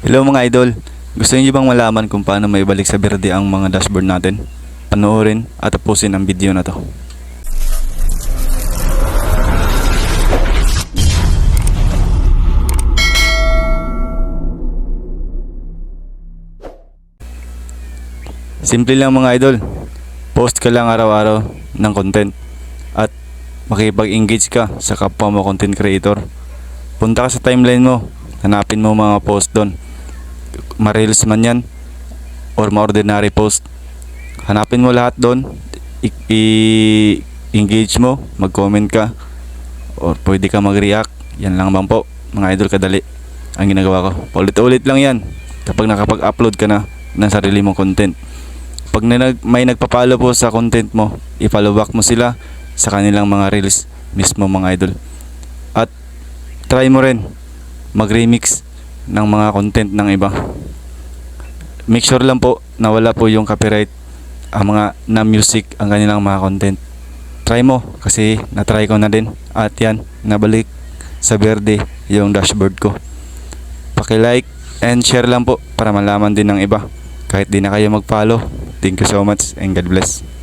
Hello mga idol, gusto niyo bang malaman kung paano maibalik sa berde ang mga dashboard natin? Panoorin at tapusin ang video na to. Simple lang mga idol. Post ka lang araw-araw ng content at makipag-engage ka sa kapwa mo content creator. Punta ka sa timeline mo, hanapin mo mga post doon. Ma-reels man yan or ma-ordinary post. Hanapin mo lahat doon, i- i- engage mo, mag-comment ka or pwede ka mag-react. Yan lang bang po, mga idol kadali ang ginagawa ko. Paulit-ulit lang yan kapag nakapag-upload ka na ng sarili mong content. Pag na may nagpapalo po sa content mo, i-follow back mo sila sa kanilang mga reels mismo mga idol. At try mo rin mag-remix ng mga content ng iba. Make sure lang po na wala po yung copyright ang mga na music ang kanilang mga content. Try mo kasi na-try ko na din at yan nabalik sa verde yung dashboard ko. Paki-like and share lang po para malaman din ng iba kahit di na kayo mag-follow. Thank you so much and God bless.